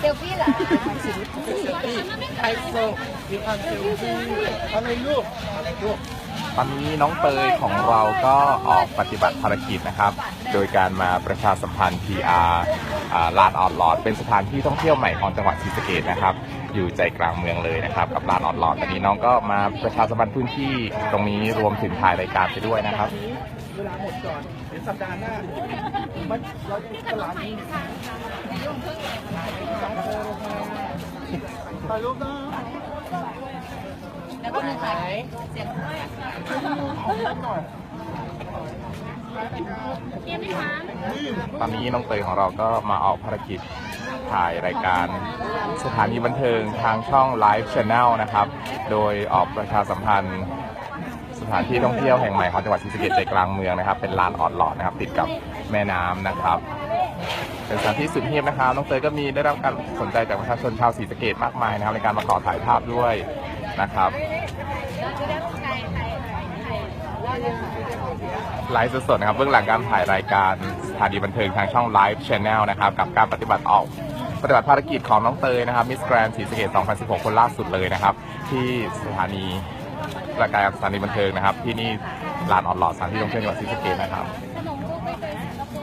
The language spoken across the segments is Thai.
เซลฟี่เหรอไฮโซมีความเซลฟี่อะไรลูกอะไรลูกตอนนี้น้องเตยของเราก็ออกปฏิบัติภารกิจนะครับ โดยการมาประชาสัมพันธ์ PR อ่าลานออดหลอด เป็นสถานที่ท่องเที่ยวใหม่ของจังหวัดศรีสะเกษนะครับ อยู่ใจกลางเมืองเลยนะครับ กับลานออดหลอดตอนนี้น้องก็มาประชาสัมพันธ์พื้นที่ตรงนี้รวมถึงถ่ายรายการไปด้วยนะครับเวลาหมดก่อนเดี๋ยว สัปดาห์หน้ามันเราอยู่ตลาดนี้ถ่ายรูปนะแล้วก็มีใครเสียงด้วยหน่อยตอนนี้น้องเตยของเราก็มาออกภารกิจถ่ายรายการสถานีบันเทิงทางช่อง Live Channel นะครับ โดยออกประชาสัมพันธ์ ถานที่ท่องเที่ยวแห่งใหม่ของจังหวัดศรีสะเกษใจกลางเมืองนะครับ เป็นลานออดหลอดนะครับ ติดกับแม่น้ำนะครับ เป็นสถานที่สุดเงียบนะครับน้องเตยก็มีได้รับการสนใจจากประชาชนชาวศรีสะเกษมากมายนะครับ ในการมาขอถ่ายภาพด้วยนะครับ ไลฟ์สดๆนะครับเบื้องหลังการถ่ายรายการสถานีบันเทิงทางช่อง Live Channel นะครับ กับการปฏิบัติออกปฏิบัติภารกิจของน้องเตยนะครับมิสแกรนด์ศรีสะเกษ2016 คนล่าสุดเลยนะครับ ที่สถานี รายการสถานีบันเทิงนะครับ ที่นี่ลานออดหลอดสถานที่ท่องเที่ยวจังหวัดศรีสะเกษนะครับ ขนมลูกใบเตยแล้วก็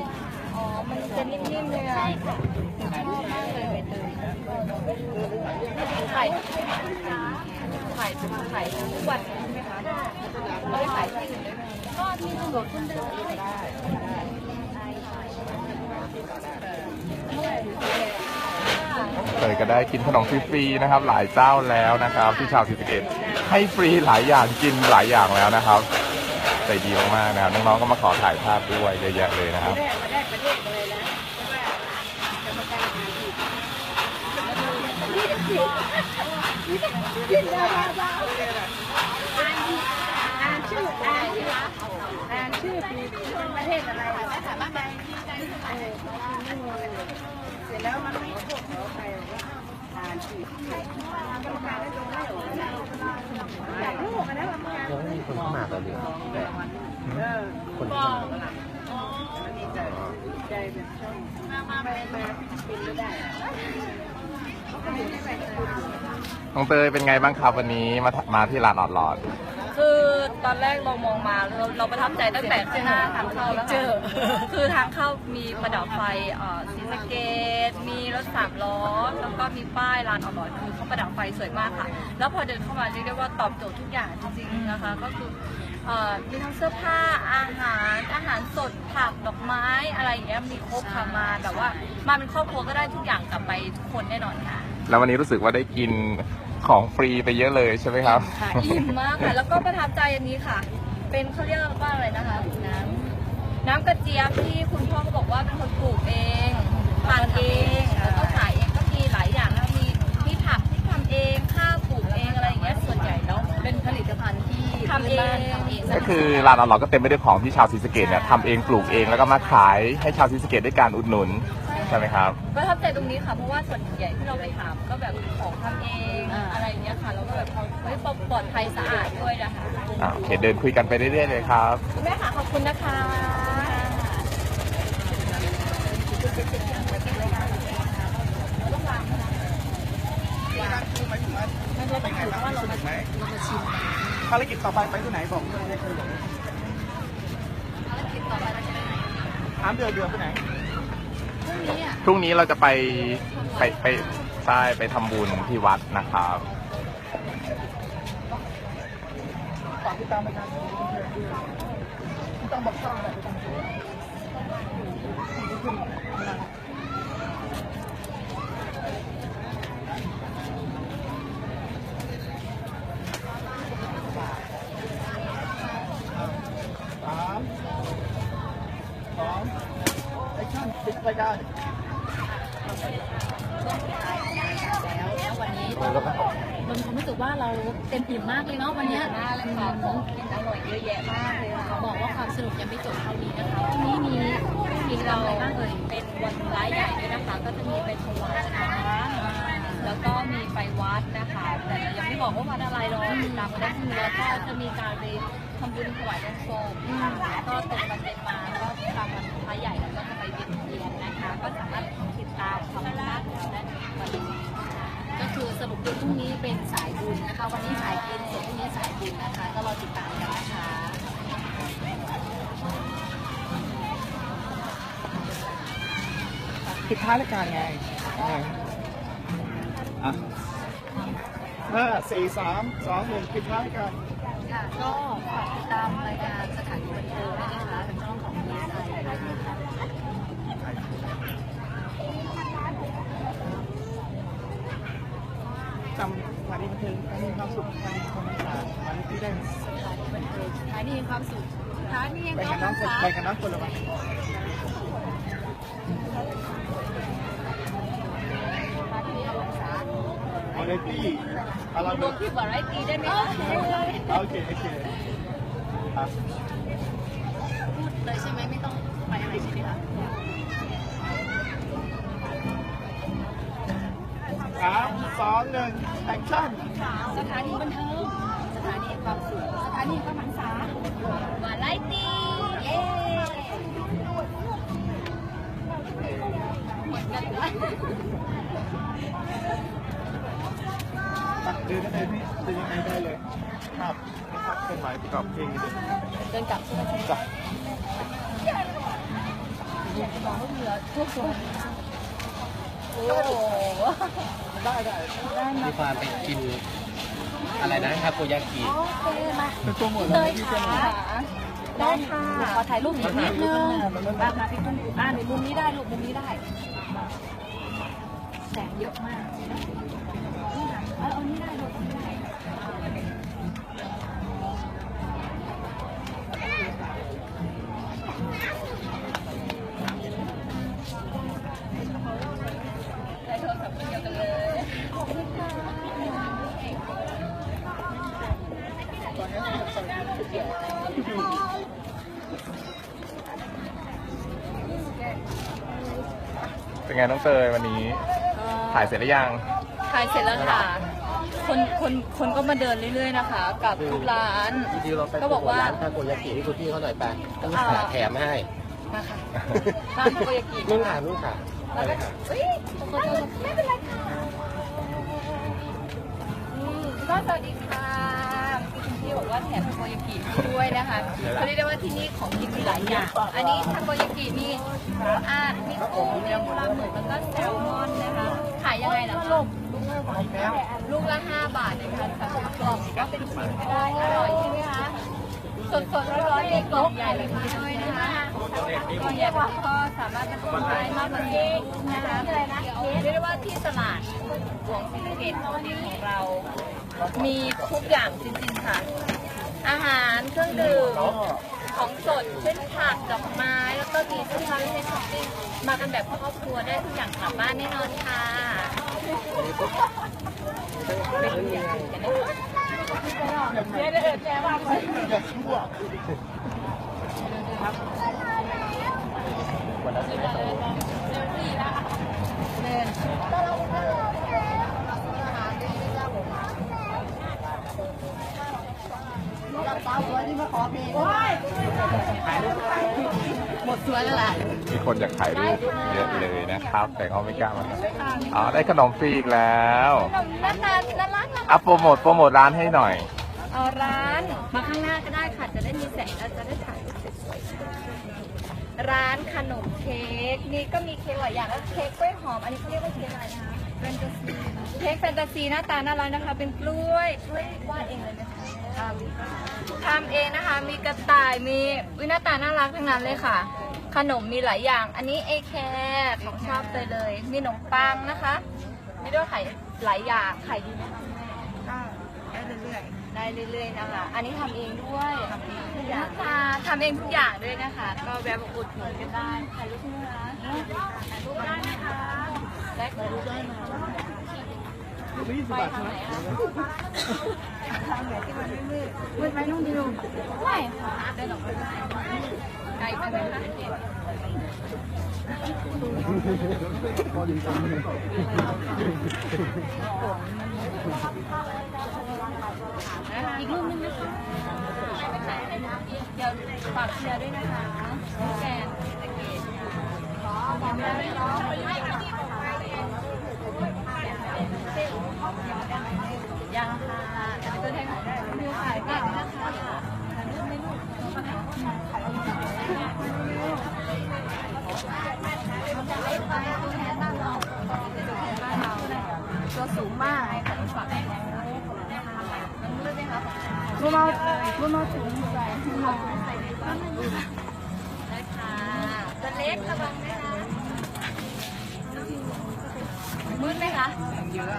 อ๋อ มันจะนิ่มๆเลยอะชอบมากเลยใบเตยไข่ไข่ไข่ทุกวันใช่ไหมคะไม่ได้ขายที่อื่นได้ไหมก็มีสะดวกขึ้นได้เตยก็ได้กินขนมฟรีๆนะครับ หลายเจ้าแล้วนะครับ ที่ชาวศรีสะเกษ ให้ฟรีหลายอย่างกินหลายอย่างแล้วนะครับใจดีมากๆนะครับน้องๆก็มาขอถ่ายภาพด้วยเยอะแยะเลยนะครับเสร็จแล้วมันไม่พวกเขาไปอ่านชื่อกรหรออยากรู้กันนะว่า ยังไม่มีคนเข้ามาเลยดิแต่เออคนที่มามันดีใจใจแบบชองมามาไปมาบินไม่ได้น้องเตยเป็นไงบ้างครับวันนี้มามาที่ลานออดหลอด ตอนแรกเรามองมาเราเราประทับใจตั้งแต่ข้างหน้าทางเข้าแล้วเจอ คือทางเข้ามีประดับไฟเอ่อสีสะเกต มีรถสามล้อ แล้วก็มีป้ายลานอร่อยคือเขาประดับไฟสวยมากค่ะ แล้วพอเดินเข้ามาเรียกได้ว่าตอบโจทย์ทุกอย่างจริงๆนะคะ ก็คือเอ่อมีทั้งเสื้อผ้าอาหารอาหารสดผักดอกไม้อะไรอย่างเงี้ยมีครบค่ะมาแบบว่ามาเป็นครอบครัวก็ได้ทุกอย่างกลับไปทุกคนแน่นอนค่ะ แล้ววันนี้รู้สึกว่าได้กิน ของฟรีไปเยอะเลยใช่ไหมครับ ค่ะอิ่มมากค่ะ แล้วก็ประทับใจอันนี้ค่ะ เป็นเขาเรียกว่าอะไรนะคะน้ำน้ำกระเจี๊ยบที่คุณพ่อก็บอกว่าเป็นคนปลูกเองทานเองแล้วก็ขายเองก็มีหลายอย่างนะมีมีผักที่ทำเองข้าวปลูกเองอะไรอย่างเงี้ยส่วนใหญ่แล้วเป็นผลิตภัณฑ์ที่ทำเองทำเองก็คือร้านอร่อยก็เต็มไปด้วยของที่ชาวศรีสะเกดเนี่ยทำเองปลูกเองแล้วก็มาขายให้ชาวศรีสะเกดด้วยการอุดหนุน ใช่ไหมครับ ประทับใจตรงนี้ค่ะเพราะว่าส่วนใหญ่ที่เราไปถามก็แบบของทำเองอะไรอย่างเงี้ยค่ะแล้วก็แบบเฮ้ยปลอดภัยสะอาดด้วยนะคะอ่าโอเคเดินคุยกันไปเรื่อยๆเลยครับ คุณแม่ค่ะขอบคุณนะคะเป็นไงบ้างสนุกไหมภารกิจต่อไปไปที่ไหนบอกไม่ได้เคยบอกถามเดือดเดือดไปไหน พรุ่งนี้เราจะไปไปไปใช่ไปทำบุญที่วัดนะครับฝากติดตามรายการที่ต้องบอกช่องอะไรที่ต้องสามสอง แอคชั่นปิดรายการแล้ววันนี้เรามีความรู้สึกว่าเราเต็มอิ่มมากเลยเนาะวันนี้มากเลยค่ะของกินอร่อยเยอะแยะมากเลยค่ะบอกว่าความสนุกยังไม่จบเท่านี้นะคะพรุ่งนี้มีมีที่เราเราอะไรบ้างเอ่ยเป็นวันร้ายใหญ่ด้วยนะคะ ก็จะมีไปถวายช้างแล้วก็มีไปวัดนะคะ แต่ยังไม่บอกว่าวัดอะไรหรอกติดตามมาได้ทีแล้วก็จะมีการไปทำบุญถวายน้ำส้มก็ตกวันเป็นมาก็ตามวัน ก็สามารถติดตามความรู้ด้านเรได้ในวันนี้ก็คือสรุปคือพรุ่งนี้เป็นสายบุญนะคะ วันนี้สายกินส่วนพรุ่งนี้สายบุญนะคะ ก็รอติดตามกันนะคะปิดท้ายรายการไงห้าสี่สามสองหนึ่งปิดท้ายรายการก็ติดตามรายการสถานีบันเทิงยนะคะ ถานีบันเทิงสถานีความสุขสถานีความสะอาดสถานีที่ได้สถานีบันเทิงสถานีแห่งความสุขสถานีแห่งไปควากัมนน้องคนสาไปกันน้องคนละวันวาไรตี้อะไรรวมที่วาไรตี้ได้ไหมคะโอเคโอเคอะพูดเลยใช่ไหมไม่ต้องไปอะไรใช่ไหมคะสามสองหนึ่ง แอคชั่นสถานีบันเทิง สถานีความสุข สถานีความหันษาวาไรตี้เย้หมดกันเลยตักเดินได้เลยพี่เดินยังไงได้เลยครับครับเคลื่อนไหวประกอบเพลงนิดนึงเดินกลับใช่ไหมจ้ะมองลูกเรือทุกคนโอ้โห ได้ได้มีความไปกิน อะไรนะทาโกยากิโอเคมาเป็นตัวหมดเลเลยยพี่ค่ะเจ้าหน้าได้ค่ะขอถ่ายรูปอีกนิดนึงมามาพี่ตุ้มอ่าในมุมนี้ได้ลูกมุมนี้ได้ แสงเยอะมากนี่ค่ะเอาเอานี่ได้ลูกเอานี่ได้ ไงน้องเตยวันนี้ถ่ายเสร็จหรือยัง ถ่ายเสร็จแล้วค่ะ คนคนคนก็มาเดินเรื่อยๆนะคะ กับทุกร้าน จริงๆเราไปก็บอกว่า ร้านทาโกยากิให้คุณพี่เขาหน่อยไปต้องหาแถมให้มาค่ะร้านทาโกยากินุ่งขานุ่งขาแล้วก็เฮ้ยขอโทษไม่เป็นไรค่ะอืมก็สวัสดีค่ะคุณพี่ บอกว่าแถมทาโกยากิให้ด้วยนะคะเขาเรียกได้ว่าที่นี่ของกินมีหลายอย่าง อันนี้ทาโกยากิมีปูอัดมีกุ้งมีปลาหมึกแล้วก็แซลมอนนะคะ ขายยังไงล่ะคะลูกละ5บาทนะคะสำหรับกล่องก็เป็นชิ้นก็ได้อร่อยใช่ไหมคะสดสดๆร้อนๆมีกล่องใหญ่แบบนี้ด้วยนะคะกล่องใหญ่แบบนี้ก็สามารถบรรจุได้มากกว่านี้นะคะเรียกได้ว่าที่ตลาดหลวงศรีสะเกษของดีของเรา มีทุกอย่างจริงๆค่ะ อาหารเครื่องดื่มของสดเช่นผักดอกไม้ แล้วก็มีเสื้อผ้าให้ช้อปปิ้งมากันแบบครอบครัวได้ทุกอย่างกลับบ้านแน่นอนค่ะเดี๋ย วเดี๋ยวแจ้ว่าไปอย่าชั่วหมดสวยแล้วล่ะมีคนอยากถ่ายรูปเยอะเลยนะครับ แต่เขาไม่กล้ามาอ๋อได้ขนมฟรีอีกแล้วขนมน่าทานน่ารักน่ารักอะโปรโมทโปรโมทร้านให้หน่อยเอาร้านมาข้างหน้าก็ได้ค่ะจะได้มีแสงแล้วจะได้ถ่ายรูปสวยๆร้านขนมเค้กนี่ก็มีเค้กหลายอย่างแล้วเค้กกล้วยหอมอันนี้เขาเรียกว่าเค้กอะไรนะคะแฟนตาซีเค้กแฟนตาซีหน้าตาน่ารักนะคะ เป็นกล้วยกล้วยวาดเองเลยนะคะ ทำเองนะคะ มีกระต่าย มีวิหน้าตาน่ารักทั้งนั้นเลยค่ะ ขนมมีหลายอย่าง อันนี้เอแคร์ของชอบเลยเลย มีขนมปังนะคะ มีด้วยไข่หลายอย่าง ไข่ดีไหมคะแม่ได้เรื่อยๆ ได้เรื่อยๆนะคะ อันนี้ทำเองด้วยทำเองทุกอย่างค่ะทำเองทุกอย่างด้วยนะคะ ก็แวะมาอุดหนุนกันได้ถ่ายรูปนะคะถ่ายรูปได้นะคะได้ถ่ายรูปได้นะ มทางไหนที่มันไม่มืดมืดไหมน้องดิวไม่ค่ะเดินออกไปได้ไกลไปไหมคะอีกรูปนึงนะคะเดี๋ยวฝากเชียร์ด้วยนะคะแกนตะเกียบ ยังค่ะเป็นตัวแทนของเรือขายกันนะคะแต่เรื่องไม่รู้ขายอะไรตัวสูงมากไอ้ขนมฝากรู้มารู้มาถึงใส่ที่มาได้ค่ะตัวเล็กระวังนะคะมืดไหมคะเยอะ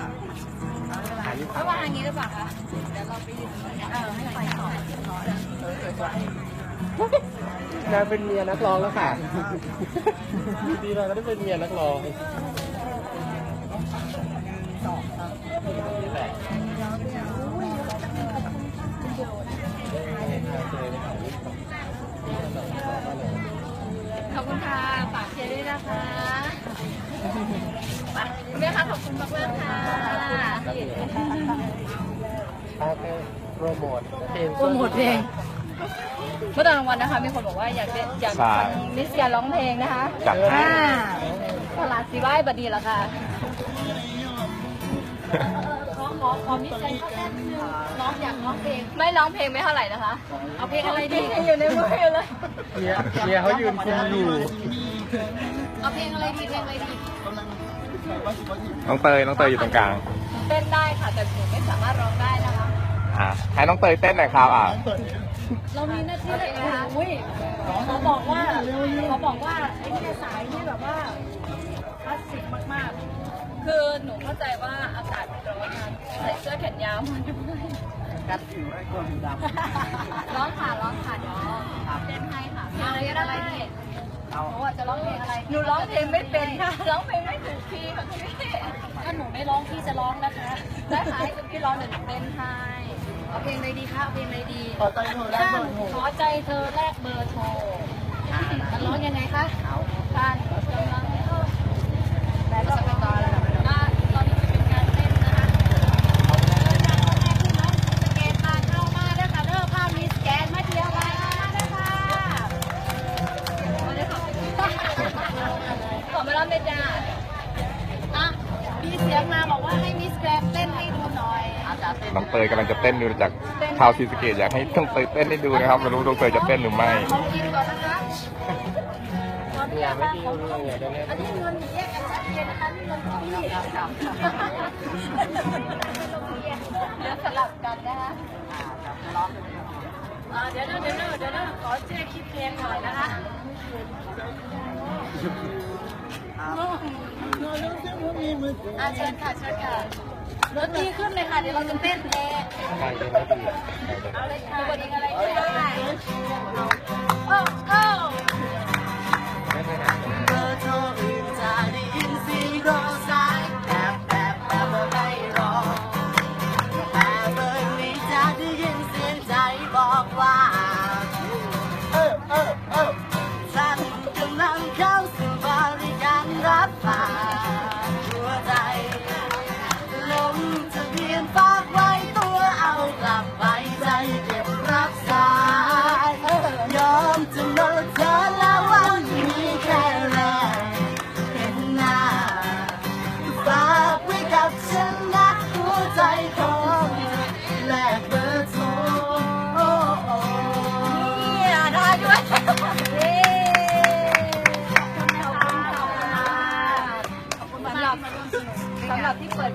ระวังทางนี้หรือเปล่าคะเดี๋ยวเราไปยืนตรงนี้เออให้ไฟต่อนางเป็นเมียนักร้องแล้วค่ะดีเราก็ได้เป็นเมียนักร้องขอบคุณค่ะฝากเชียร์ด้วยนะคะฝาก แม่คะขอบคุณมากมากๆค่ะถ้าเป็นโปรโมทเพลงโปรโมทเพลงเมื่อตอนกลางวันนะคะ มีคนบอกว่าอยากได้อยากใช่ฟังมิสแกนร้องเพลงนะคะจัดให้อ่าตลาดสีไหว้บดีแล้วค่ะขอขอขอมิสแกนสักแป๊บนึงร้องอยากร้องเพลง ไม่ร้องเพลงไม่เท่าไหร่นะคะ เอาเพลงอะไรดีอยู่ในมืออยู่เลยเมียเมียเขายืนคุมอยู่ เอาเพลงอะไรดีเพลงอะไรดี น้องเตยน้องเตยอยู่ตรงกลาง เต้นได้ค่ะแต่หนูไม่สามารถร้องได้นะคะอะให้น้องเตยเต้นหน่อยครับอะเรามีหน้าที่อะไรนะคะอุ้ยเขาบอกว่าเขาบอกว่าไอ้เนี่ยสายนี่แบบว่าคลาสสิกมากๆ คือหนูเข้าใจว่าอากาศมันร้อนนะใส่เสื้อแขนยาวมาด้วยร้องค่ะร้องค่ะเดี๋ยวเต้นให้ค่ะเพลงอะไรก็ได้ หนูอาจจะร้องเพลงอะไรหนูร้องเพลงไม่เป็นค่ะร้องเพลงไม่ถูกคีย์ค่ะคุณพี่ถ้าหนูไม่ร้องพี่จะร้องนะคะได้ค่ะให้คุณพี่ร้องเดี๋ยวหนูเต้นให้เอาเพลงอะไรดีคะเอาเพลงอะไรดีขอใจเธอแลกเบอร์โทรขอใจเธอแลกเบอร์โทรมันร้องยังไงคะการกำลังเข้าแต่ก็เป็นตอนแล้วนะตอนนี้เป็นการเต้นนะคะสแกนมาเข้ามาเด้อค่ะเด้อภาพมีสแกนมาเที่ยวมาเด้อค่ะข อมาร้องเลยจ้าอะมีเสียงมาบอกว่าให้มิสแกรนเต้นให้ดูหน่อยอาจารย์เต้นน้องเตยกำลังจะเต้นดูจากชาวซีสะเกตอยากให้น้องเตยเต้นให้ดูนะครับไม่รู้น้องเตยจะเต้นหรือไม่ขอกินก่อนนะคะขออนุญาตไม่นะดีของเลยเดี๋ยวนี้อันนี้เงินแยกกันชัดเจนนะคะนี่เงินของพี่เดี๋ยวสลับกันนะคะอ่าเดี๋ยวนะเดี๋ยวนะเดี๋ยวนะขอเจ๊คิดเพลงหน่อยนะคะ อาเชิญค่ะเชิญค่ะรถดีขึ้นเลยค่ะ เดี๋ยวเราจะเต้นเพลงเอาเลยค่ะวันนี้อะไรก็ได้โอ้โอ้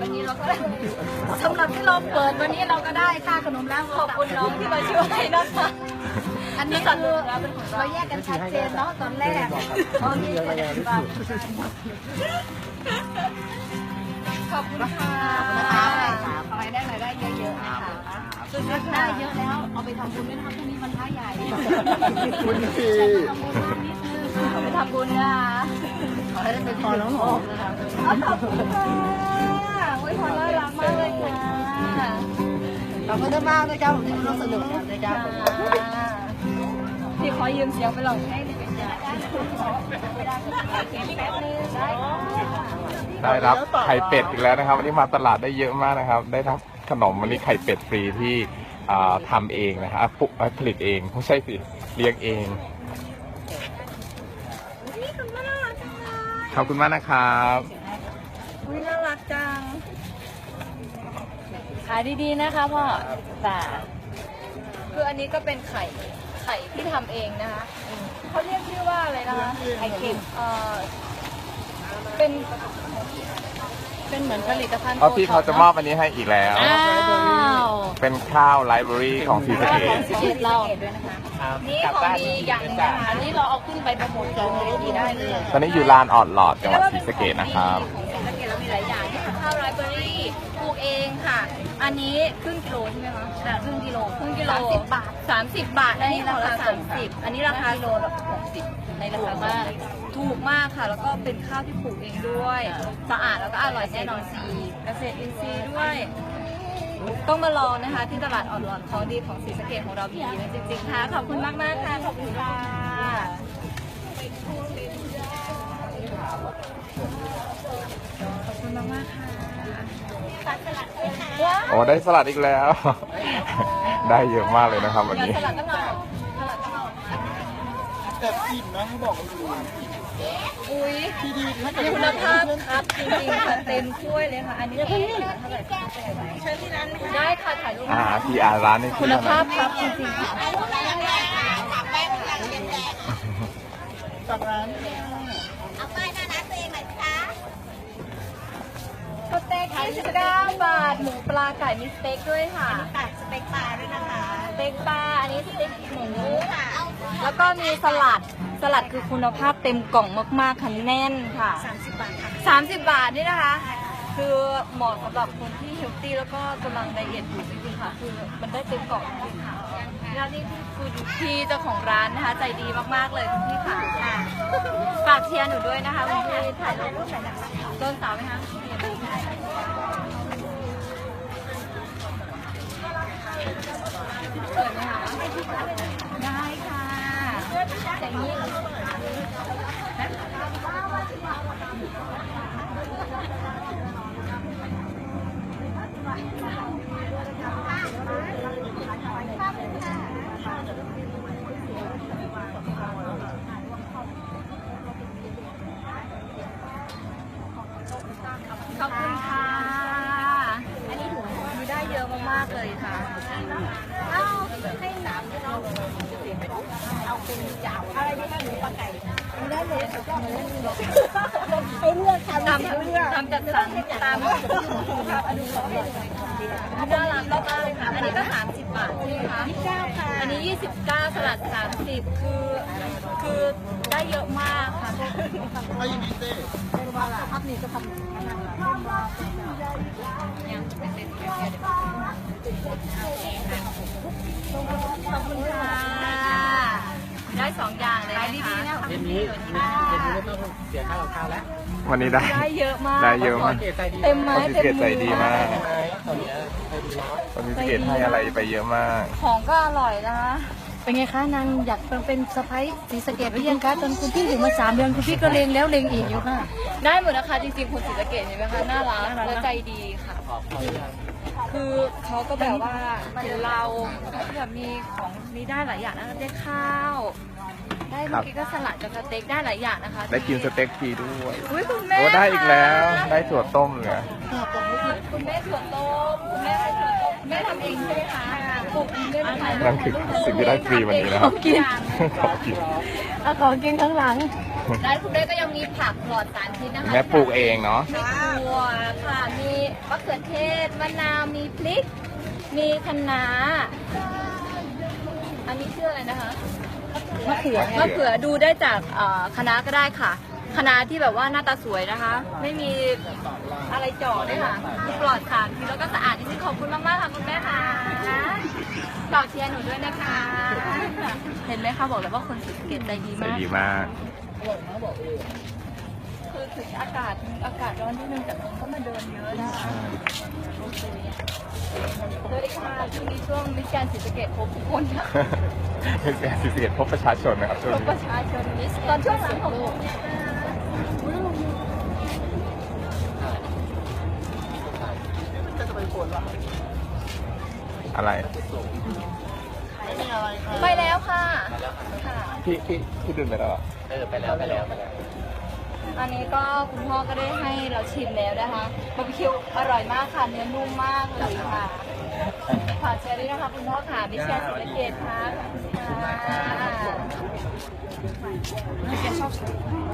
วันนี้เราก็ได้สำหรับที่เราเปิดวันนี้เราก็ได้ค่าขนมแล้วขอบคุณน้องที่มาช่วยนะคะอันนี้คือเราแยกกันชัดเจนเนาะตอนแรกตอนนี้ขอบคุณค่ะขอให้ได้รายได้เยอะๆนะคะคือได้เยอะแล้วเอาไปทำบุญด้วยนะคะพรุ่งนี้วันพระใหญ่คุณทีเอาไปทำบุญนะคะขอให้ได้เป็นพอน้องหอมนะคะขอบคุณค่ะ โอ้ยพอน่ารักมากเลยค่ะขอบคุณมากนะครับผมที่ร่วมสนุกกันนะครับพี่ขอยืมเสียงไปลองให้หน่อยจ้ะแป๊บนึงได้ค่ะได้รับไข่เป็ดอีกแล้วนะครับวันนี้มาตลาดได้เยอะมากนะครับ ได้ทั้งขนมวันนี้ไข่เป็ดฟรีที่อ่าทำเองนะครับอะปุอะผลิตเองไม่ใช่สิเลี้ยงเองขอบคุณมากนะครับอุ้ยน่ารักจัง ขายดีๆนะคะพ่อจ้าคืออันนี้ก็เป็นไข่ไข่ที่ทำเองนะคะอืมเขาเรียกชื่อว่าอะไรนะคะไข่เค็มเอ่อเป็น เป็นเหมือนผลิตภัณฑ์เพราะพี่เขาจะมอบอันนี้ให้อีกแล้ว อ้าวเป็นข้าวไลบรารีของศรีสะเกดสิเกตเรานี่ของดีอย่างหนึงนะคะอันนี้เราเอาขึ้นไปโปรโมทจองเลยดีได้เลยตอนนี้อยู่ลานออดหลอดจังหวัดศรีสะเกดนะครับ ของศรีสะเกดเรามีหลายอย่างที่คือข้าวไรเบอรี่ปลูกเองค่ะ อันนี้ครึ่งกิโลใช่ไหมคะอ่าครึ่งกิโลครึ่งกิโลสามสิบบาทสามสิบบาทอันนี้ราคาสามสิบอันนี้ราคาโลละหกสิบในราคามากถูกมากค่ะ แล้วก็เป็นข้าวที่ปลูกเองด้วยสะอาดแล้วก็อร่อยแน่นอนซีเกษตรอินทรีย์ด้วย ต้องมาลองนะคะ ที่ตลาดอ่อนหลอนของดีของศรีสะเกดของเรามีนะจริงๆค่ะขอบคุณมากมากๆค่ะขอบคุณค่ะ โอ้ได้สลัดอีกแล้ว ได้เยอะมากเลยนะครับวันเดี๋ยวนี้สลัดต้องเอาสลัดต้องเอาแต่อิ่มนะเขาบอกกันอยู่อุ้ยที่ดีถ้าเกิดคุณภาพครับจริงๆค่ะเต็มถ้วยเลยค่ะ อันนี้เองเท่าไหร่เชิญที่ร้านได้ค่ะถ่ายรูปอ่าพีอาร์ร้านนี้คุณภาพครับจริงๆค่ะจากร้าน 99 บาท หมูปลาไก่มีสเต็กด้วยค่ะ ตัดสเต็กปลาด้วยนะคะสเต็กปลา อันนี้สเต็กหมู ค่ะแล้วก็มีสลัด สลัดคือคุณภาพเต็มกล่องมากๆค่ะแน่นค่ะ 30 บาทค่ะ 30 บาทนี่นะคะ คือเหมาะสำหรับคนที่เฮลตี้แล้วก็กำลังไดเอทอยู่จริงๆค่ะ คือมันได้เต็มกล่องจริงๆค่ะแล้วนี่คือคุณพี่เจ้าของร้านนะคะ ใจดีมากๆเลยคุณพี่ค่ะ ฝากเชียร์หนูด้วยนะคะคุณพี่ถ่ายรูปต้นสาวไหมคะ เปิดไหมคะได้ค่ะอย่างนี้ขอบคุณค่ะ อันนี้ถุงมีได้เยอะ มากเลยค่ะเอาให้หนามเราเอาเป็นจาวอะไรที่มันหมูปลาไก่ได้เลยค่ะไปเลือกทำทำทำจัดสรรตามอันนี้น่ารักมากเลยค่ะอันนี้ก็30บาทใช่ไหมคะอันนี้29สลัด30คือคือได้เยอะมากค่ะ ไอ้นี่เต้ยังเป็นเด็กเดี๋ยวเดี๋ยวขอบคุณค่ะได้สองอย่างเลยนะคะเย็นนี้เย็นนี้ไม่ต้องเสียค่ารองเท้าแล้ววันนี้ได้ได้เยอะมากได้เยอะมากเกตใจดีเต็มไม้คนศรีเต็สะมเกดมืใจดีมากไหมตอนนี้ใจดีเนาะคนศรีสะเกดให้อะไรไปเยอะมาก ของก็อร่อยนะคะ เป็นไงคะนางอยากเป็นสะพ้ายสีสะเกตหรือยังคะจนคุณพี่อยู่มาสามเดือนคุณพี่ก็เลงแล้วเลงอีกอยู่ค่ะ ได้หมดนะคะจริงๆคนศรีสะเกดเห็นไหมคะน่ารักและใจดีค่ะขอบคุณครับคือเขาก็แบบว่าเห็นเราแบบมีของมีได้หลายอย่างนะคะได้ข้าว ได้เมื่อกี้ก็สลัดกับสเต็กได้หลายอย่างนะคะได้กินสเต็กฟรีด้วยอุ้ยคุณแม่โอ้ได้อีกแล้วค่ะได้ถั่วต้มเลยอะคุณแม่ถั่วต้มคุณแม่ให้ถั่วต้มคุณแม่ทำเองใช่ไหมคะปลูกเองด้วยไหมคะนั่นคือสิ่งที่ได้ฟรีวันนี้นะครับของกินของกินเอาของกินข้างหลังได้คุณแม่ก็ยังมีผักปลอดสารพิษนะคะแม่ปลูกเองเนาะมีถั่วค่ะมีมะเขือเทศมะนาวมีพริก มีคะน้าอันนี้ชื่ออะไรนะคะ มะเขือมะเขือดูได้จากเอ่อคะน้าก็ได้ค่ะคะน้าที่แบบว่าหน้าตาสวยนะคะ ไม่มีอะไรเจาะด้วยค่ะปลอดสารพิษแล้วก็สะอาดจริงๆขอบคุณมากๆค่ะคุณแม่ค่ะฝากเชียร์หนูด้วยนะคะ เห็นไหมคะบอกเลยว่าคนศรีสะเกษใจดีใจมาก ดีมาก คือถึงอากาศอากาศร้อนนิดนึงแต่คนก็มาเดินเยอะนะคะโอเคสวัสดีค่ะช่วงนี้ช่วงมิสแกรนด์ศรีสะเกษพบทุกคนค่ะเป็นแกศรีสะเกดพบประชาชนนะครับช่วงพบนี้ประชาชนมิสตอนช่วงสามหกอะไร ไปแล้วค่ะค่ะ พี่พี่พี่ดื่มไปแล้วเหรอ เออไปแล้วไปแล้วไปแล้ว อันนี้ก็คุณพ่อก็ได้ให้เราชิมแล้วนะคะบาร์บีคิวอร่อยมากค่ะเนื้อนุ่มมากเลยค่ะฝากแชร์ด้วยนะคะคุณพ่อค่ะมิสแกรนด์ศรีสะเกษค่ะขอบคุณค่ะ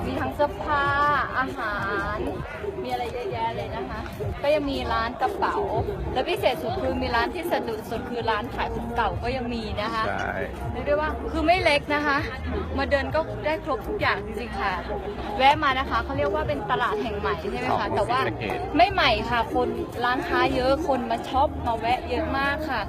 มีทั้งเสื้อผ้าอาหาร มีอะไรเยอะแยะเลยนะคะ ก็ยังมีร้านกระเป๋า และพิเศษสุดคือมีร้านที่สะดุดสุดคือร้านขายของเก่าก็ยังมีนะคะใช่เรียกได้ว่าคือไม่เล็กนะคะ มาเดินก็ได้ครบทุกอย่างจริงๆค่ะ แวะมานะคะเขาเรียกว่าเป็นตลาดแห่งใหม่ใช่ไหมขอคะงแต่ว่าศรีสะเกษไม่ใหม่ค่ะคนร้านค้าเยอะคนมาช็อปมาแวะเยอะมากค่ะ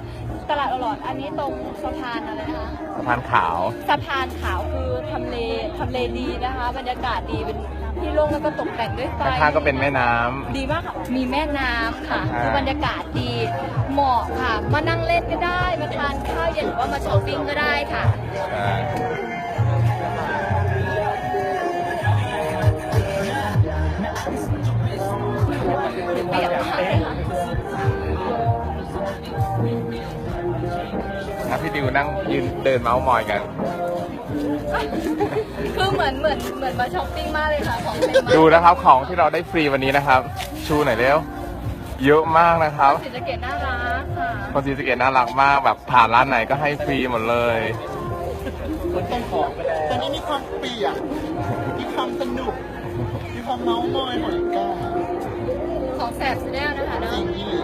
ตลาดอลอดอันนี้ตรงสะพานอะไรนะคะสะพานขาวสะพานขาวคือทำเลทำเลดีนะคะ บรรยากาศดีเป็นที่โล่งแล้วก็ตกแต่งด้วยไฟข้างๆก็เป็นแม่น้ำดีมากค่ะมีแม่น้ำค่ะอ่าคือบรรยากาศดีเหมาะค่ะ มานั่งเล่นก็ได้มาทานข้าวเย็นหรือว่ามาช้อปปิ้งก็ได้ค่ะ เปรียบมากเลยค่ะนะพี่ดิวนั่งยืนเดินเมาส์มอยกัน คือเหมือนเหมือนเหมือนมาช้อปปิ้งมากเลยค่ะของเต็มมากดูนะครับของที่เราได้ฟรีวันนี้นะครับ ชูหน่อยเร็ว เยอะมากนะครับศรีสะเกดน่ารักค่ะคนศรีสะเกดน่ารักมากแบบผ่านร้านไหนก็ให้ฟรีหมดเลยมันต้องของแต่นี่มีความเปียกมีความสนุกมีความเมาส์มอยหอยกาของ แสบแสดงนะคะเนาะจริงอีหลี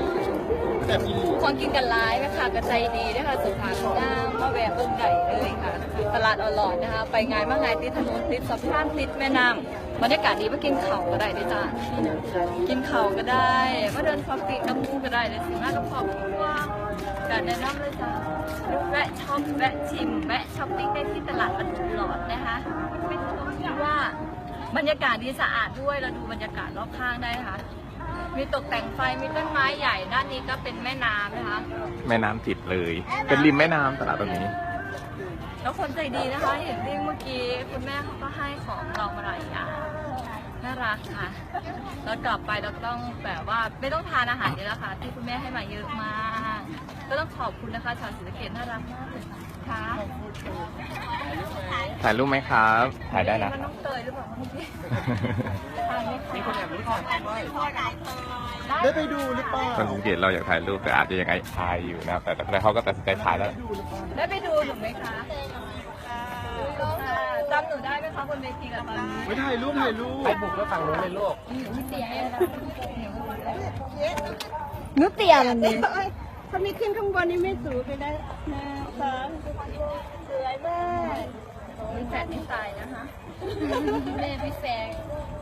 แบบอีหลีคนกินกันร้ายนะคะกระใจดีนะคะสุขาคุณงามมาแวะเบิ่งไก่เลยค่ะ ตลาดอลอดนะคะ ไปงานมางานติดถนนติดสะพานติดแม่น้ำบรรยากาศดีมากินเข้าก็ได้ด้วยจ้ากินเข้าก็ได้มาเดินช้อปปิ้งน้ำมูก็ได้เลยสิมากับครอบครัวการแนะนำเลยจ้าแวะช็อปแวะชิมแวะช้อปปิ้งได้ที่ตลาดอลอดนะคะเป็นตรงที่ว่าบรรยากาศดีสะอาดด้วยเราดูบรรยากาศรอบข้างได้ค่ะ มีตกแต่งไฟมีต้นไม้ใหญ่ด้านนี้ก็เป็นแม่น้ำนะคะ แม่น้ำติดเลย เป็นริมแม่น้ำตลาดตรงนี้ แล้วคนใจดีนะคะเห็นที่เมื่อกี้คุณแม่เขาก็ให้ของเรามาหลายอย่างน่ารักค่ะ แล้วกลับไปเราก็ต้องแบบว่าไม่ต้องทานอาหารเยอะแล้วค่ะ ที่คุณแม่ให้มาเยอะมาก ก็ต้องขอบคุณนะคะชาวศรีสะเกดน่ารักมากเลยค่ะ ถ่ายรูปไหมครับ ถ่ายได้นะมันน้องเตยหรือเปล่าเมื่อกี้ทานไหมคะมีคนแอบรู้จักได้ไปดูหรือเปล่าคนศรีสะเกดเราอยากถ่ายรูปแต่อาจจะยังไงอายอยู่นะครับแต่แต่เขาก็ตัดสินใจถ่ายแล้วได้ไปดูหนูไหมคะจำหนูได้ไหมคะบนเวทีกับตอนนี้ไปถ่ายรูปถ่ายรูปไปบุกไปฝั่งนู้นเลยลูกนุเตียมันนี้ ถ้ามีขึ้นข้างบนนี่ไม่สูงไปได้นะสองสวยมากมีแสนนิสัยนะคะแม่พี่แฟง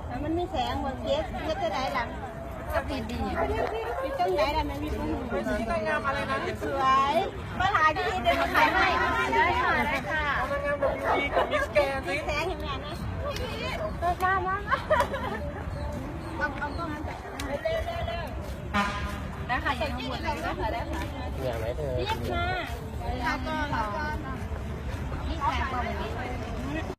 แล้วมันมีแสงบนเกียร์เกียร์จะได้หลังก็ดีดีมีต้นไหนล่ะมันมีต้นมีต้นงามอะไรนะสวยมาถ่ายที่เดินมาถ่ายให้ได้ค่ะได้ค่ะมีแสงเห็นไหมนะต้นกล้ามากเอาเอาต้องนั้น ได้ค่ะยังหมดเลยได้ค่ะได้ค่ะอย่างไรเธอเรียกมาแล้วก็แล้วก็นี่แสงบนนี้